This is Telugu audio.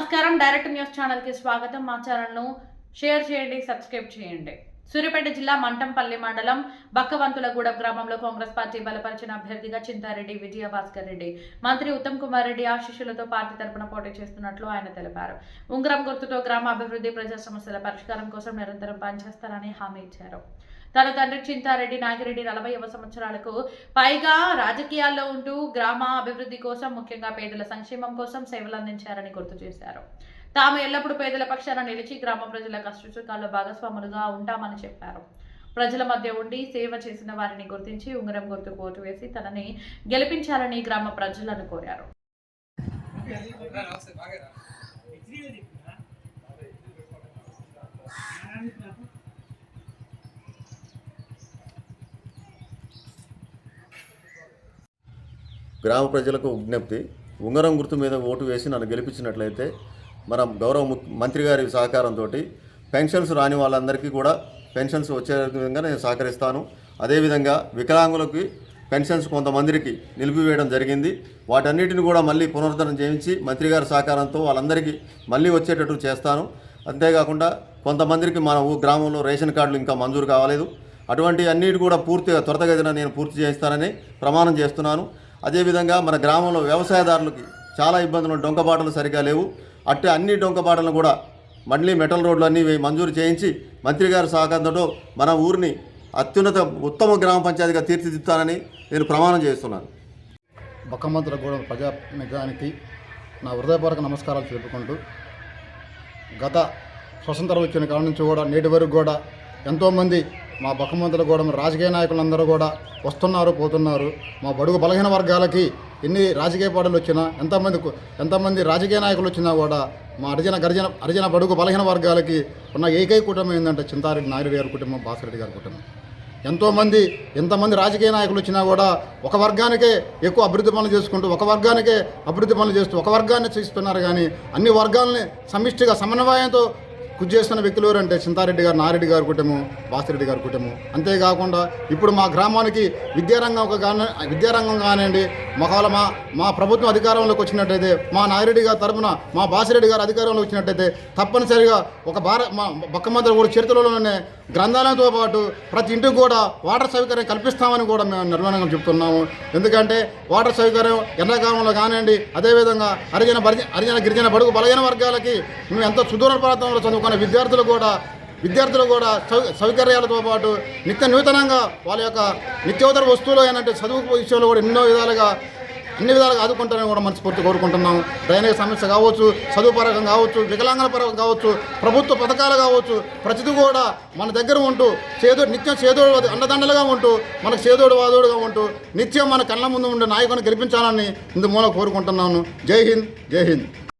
నమస్కారం. డైరెక్ట్ న్యూస్ ఛానల్కి స్వాగతం. మా ఛానల్ను షేర్ చేయండి సబ్స్క్రైబ్ చేయండి. సూర్యాపేట జిల్లా మంటంపల్లి మండలం బక్కవంతులగూడెం గ్రామంలో కాంగ్రెస్ పార్టీ బలపరిచిన అభ్యర్థిగా చింతారెడ్డి విజయభాస్కర్ రెడ్డి. మంత్రి ఉత్తమ్ కుమార్ రెడ్డి ఆశీస్సులతో పార్టీ తరపున పోటీ చేస్తున్నట్లు ఆయన తెలిపారు. ఉంగరం గుర్తుతో గ్రామ అభివృద్ధి ప్రజా సమస్యల పరిష్కారం కోసం నిరంతరం పనిచేస్తారని హామీ ఇచ్చారు. తన తండ్రి చింతారెడ్డి నాగిరెడ్డి నలభైవ సంవత్సరాలకు పైగా రాజకీయాల్లో ఉంటూ గ్రామ అభివృద్ధి కోసం ముఖ్యంగా పేదల సంక్షేమం కోసం సేవలు అందించారని గుర్తు చేశారు. తాము ఎల్లప్పుడూ పేదల పక్షాన నిలిచి గ్రామ ప్రజల కష్టసుఖాల్లో భాగస్వాములుగా ఉంటామని చెప్పారు. ప్రజల మధ్య ఉండి సేవ చేసిన వారిని గుర్తించి ఉంగరం గుర్తుకు ఓటు వేసి తనని గెలిపించాలని గ్రామ ప్రజలను కోరారు. గ్రామ ప్రజలకు విజ్ఞప్తి ఉంగరం గుర్తు మీద ఓటు వేసి నన్ను గెలిపించినట్లయితే మన గౌరవ మంత్రి గారి సహకారంతో పెన్షన్స్ రాని వాళ్ళందరికీ కూడా పెన్షన్స్ వచ్చే విధంగా నేను సహకరిస్తాను. అదేవిధంగా వికలాంగులకి పెన్షన్స్ కొంతమందికి నిలిపివేయడం జరిగింది. వాటన్నిటిని కూడా మళ్ళీ పునరుద్ధరణ చేయించి మంత్రి గారి సహకారంతో వాళ్ళందరికీ మళ్ళీ వచ్చేటట్టు చేస్తాను. అంతేకాకుండా కొంతమందికి మన ఊ గ్రామంలో రేషన్ కార్డులు ఇంకా మంజూరు కావాలేదు. అటువంటి అన్నిటి కూడా పూర్తిగా త్వరతగతిన నేను పూర్తి చేస్తానని ప్రమాణం చేస్తున్నాను. అదేవిధంగా మన గ్రామంలో వ్యవసాయదారులకి చాలా ఇబ్బందులు డొంకబాటలు సరిగా లేవు. అట్టే అన్ని డొంకబాటలను కూడా మళ్ళీ మెటల్ రోడ్లు అన్నీ మంజూరు చేయించి మంత్రిగారి సహకారంతో మన ఊరిని అత్యున్నత ఉత్తమ గ్రామ పంచాయతీగా తీర్చిదిద్దుతానని నేను ప్రమాణం చేస్తున్నాను. బొక్కమంతులగూడెం ప్రజా నిజానికి నా హృదయపూర్వక నమస్కారాలు తెలుపుకుంటూ గత స్వతంత్రం వచ్చిన కాలం నుంచి కూడా నేటి వరకు కూడా ఎంతోమంది మా బహుమతులు కూడా మా రాజకీయ నాయకులందరూ కూడా వస్తున్నారు పోతున్నారు. మా బడుగు బలహీన వర్గాలకి ఎన్ని రాజకీయ పార్టీలు వచ్చినా ఎంతమంది ఎంతమంది రాజకీయ నాయకులు వచ్చినా కూడా మా అర్జన గర్జన అర్జన బడుగు బలహీన వర్గాలకి ఉన్న ఏకైక కుటుంబం ఏంటంటే చింతారెడ్డి నాయుడు గారి కుటుంబం బాసిరెడ్డి గారి కుటుంబం. ఎంతోమంది ఎంతమంది రాజకీయ నాయకులు వచ్చినా కూడా ఒక వర్గానికే ఎక్కువ అభివృద్ధి పనులు చేసుకుంటూ ఒక వర్గానికే అభివృద్ధి పనులు చేస్తూ ఒక వర్గాన్ని చేస్తున్నారు కానీ అన్ని వర్గాలని సమిష్టిగా సమన్వయంతో కృషి చేస్తున్న వ్యక్తులు ఎవరంటే చింతారెడ్డి గారు నారెడ్డి గారి కుటుంబం వాసిరెడ్డి గారి కుటుంబం అంతేకాకుండా ఇప్పుడు మా గ్రామానికి విద్యారంగం ఒక కాని విద్యారంగం కానివ్వండి ఒకవేళ మా మా ప్రభుత్వం అధికారంలోకి వచ్చినట్టయితే మా నాగిరెడ్డి గారి తరపున మా బాసిరెడ్డి గారు అధికారంలోకి వచ్చినట్టయితే తప్పనిసరిగా ఒక భారత మా బొక్కమంత్రి కూడా చరిత్రలోనే గ్రంథాలయంతో పాటు ప్రతి ఇంటికి కూడా వాటర్ సౌకర్యం కల్పిస్తామని కూడా మేము నిర్మాణంగా చెప్తున్నాము. ఎందుకంటే వాటర్ సౌకర్యం ఎండాకాలంలో కానివ్వండి అదేవిధంగా హరిజన బరిజ హరిజన గిరిజన బడుగు బలహీన వర్గాలకి మేము ఎంతో సుదూర ప్రాంతంలో చదువుకున్న విద్యార్థులు కూడా విద్యార్థులు కూడా సౌ సౌకర్యాలతో పాటు నిత్య నూతనంగా వాళ్ళ యొక్క నిత్యోత్తర వస్తువులు ఏంటంటే చదువు విషయంలో కూడా ఎన్నో విధాలుగా అన్ని విధాలుగా ఆదుకుంటారని కూడా మనస్ఫూర్తి కోరుకుంటున్నాం. డ్రైనేజ్ సమస్య కావచ్చు చదువు కావచ్చు వికలాంగుల పరకం కావచ్చు ప్రభుత్వ పథకాలు కావచ్చు ప్రతిదీ కూడా మన దగ్గర ఉంటూ చేదోడు నిత్యం చేదోడు అండదండలుగా ఉంటూ మనకు చేదోడు వాదోడుగా ఉంటూ నిత్యం మన కళ్ళ ముందు ఉండే నాయకుని గెలిపించాలని ఇందు మూల కోరుకుంటున్నాను. జై హింద్ జై హింద్.